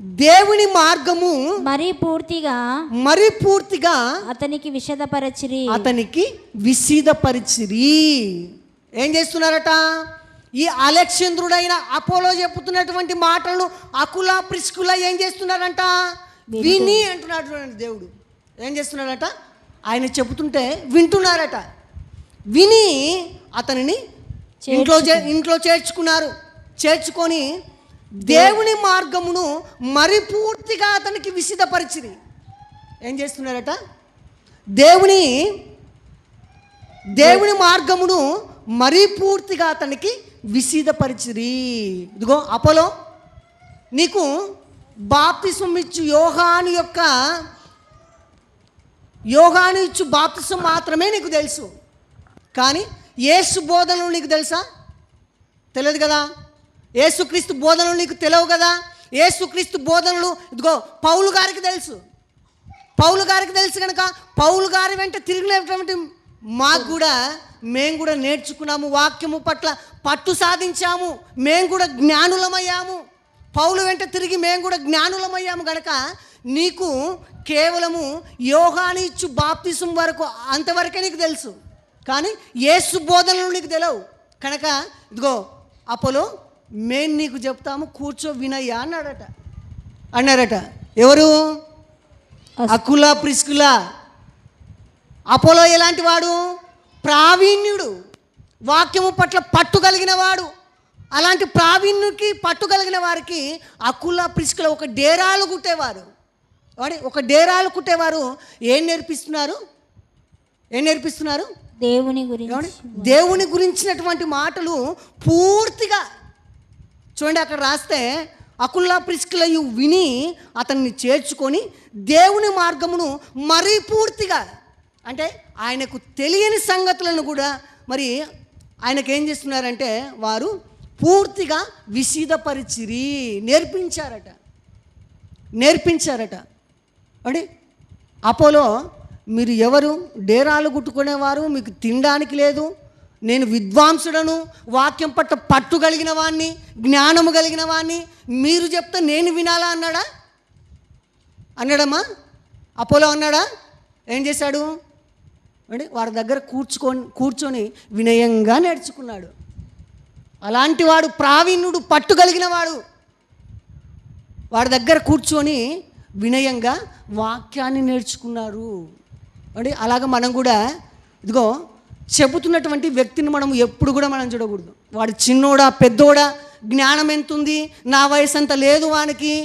దేవుని మార్గము మరీ పూర్తిగా మరి పూర్తిగా అతనికి విషదపరచిరి. అతనికి విసీదపరిచిరి ఏం చేస్తున్నారట? ఈ అలెక్సేంద్రుడైన అపోలో చెప్పుతున్నటువంటి మాటలను అకుల ప్రిస్కుల ఏం చేస్తున్నారంట? విని అంటున్నాడు దేవుడు. ఏం చేస్తున్నాడట ఆయన చెబుతుంటే వింటున్నారట. విని అతనిని ఇంట్లో చే- ఇంట్లో చేర్చుకున్నారు. చేర్చుకొని దేవుని మార్గమును మరి పూర్తిగా అతనికి విసిదపరిచిరి. ఏం చేస్తున్నారట? దేవుని దేవుని మార్గమును మరీ పూర్తిగా అతనికి విసిదపరిచిరి. ఇదిగో అపోలో నీకు బాప్తిసం ఇచ్చు యోగాని యొక్క యోగాని ఇచ్చు బాప్తిసం మాత్రమే నీకు తెలుసు. కానీ ఏసు బోధనలు నీకు తెలుసా? తెలియదు కదా? ఏసుక్రీస్తు బోధనలు నీకు తెలియవు కదా? ఏసుక్రీస్తు బోధనలు ఇదిగో పౌలు గారికి తెలుసు. పౌలు గారికి తెలుసు కనుక పౌలు గారి వెంట తిరిగినటువంటి మాకు కూడా మేము కూడా నేర్చుకున్నాము వాక్యము పట్ల పట్టు సాధించాము మేము కూడా జ్ఞానులమయ్యాము. పౌలు వెంట తిరిగి మేము కూడా జ్ఞానులమయ్యాము గనక నీకు కేవలము యోగాని ఇచ్చు బాప్తిసం వరకు అంతవరకే నీకు తెలుసు. కానీ ఏసు బోధనలు నీకు తెలియవు. కనుక ఇదిగో అపోలో మేము నీకు చెప్తాము కూర్చో వినయ్యా అన్నాడట. అన్నారట ఎవరు? అకుల ప్రిస్కుల. అపోలో ఎలాంటి వాడు? ప్రావీణ్యుడు. వాక్యము పట్ల పట్టు కలిగిన వాడు. అలాంటి ప్రావీణ్యుడికి పట్టు కలిగిన వారికి అకుల ప్రిస్కుల ఒక డేరాలు కుట్టేవారు. వాడి ఒక డేరాలు కుట్టేవారు. ఏం నేర్పిస్తున్నారు? ఏం నేర్పిస్తున్నారు? దేవుని గురించి? దేవుని గురించినటువంటి మాటలు పూర్తిగా చూడండి అక్కడ రాస్తే అకుల్లా ప్రిస్కులయు విని అతన్ని చేర్చుకొని దేవుని మార్గమును మరీ పూర్తిగా అంటే ఆయనకు తెలియని సంగతులను కూడా మరి ఆయనకు ఏం చేస్తున్నారంటే వారు పూర్తిగా విషీదపరిచిరి నేర్పించారట. నేర్పించారట. అంటే అపోలో మీరు ఎవరు డేరాలు కుట్టుకునేవారు మీకు తినడానికి లేదు నేను విద్వాంసుడను వాక్యం పట్ల పట్టు కలిగిన వాణ్ణి జ్ఞానము కలిగిన వాణ్ణి మీరు చెప్తే నేను వినాలా అన్నాడా? అన్నాడమ్మా. అపోలో అన్నాడా? ఏం చేశాడు? అంటే వారి దగ్గర కూర్చుకొని కూర్చొని వినయంగా నేర్చుకున్నాడు. అలాంటి వాడు ప్రావీణ్యుడు పట్టు కలిగిన వాడు. వాడి దగ్గర కూర్చొని వినయంగా వాక్యాన్ని నేర్చుకున్నారు. అంటే అలాగ మనం కూడా ఇదిగో చెబుతున్నటువంటి వ్యక్తిని మనం ఎప్పుడు కూడా మనం చూడకూడదు. వాడు చిన్నోడా పెద్దోడా జ్ఞానం ఎంత ఉంది నా వయసు అంత లేదు వానికి.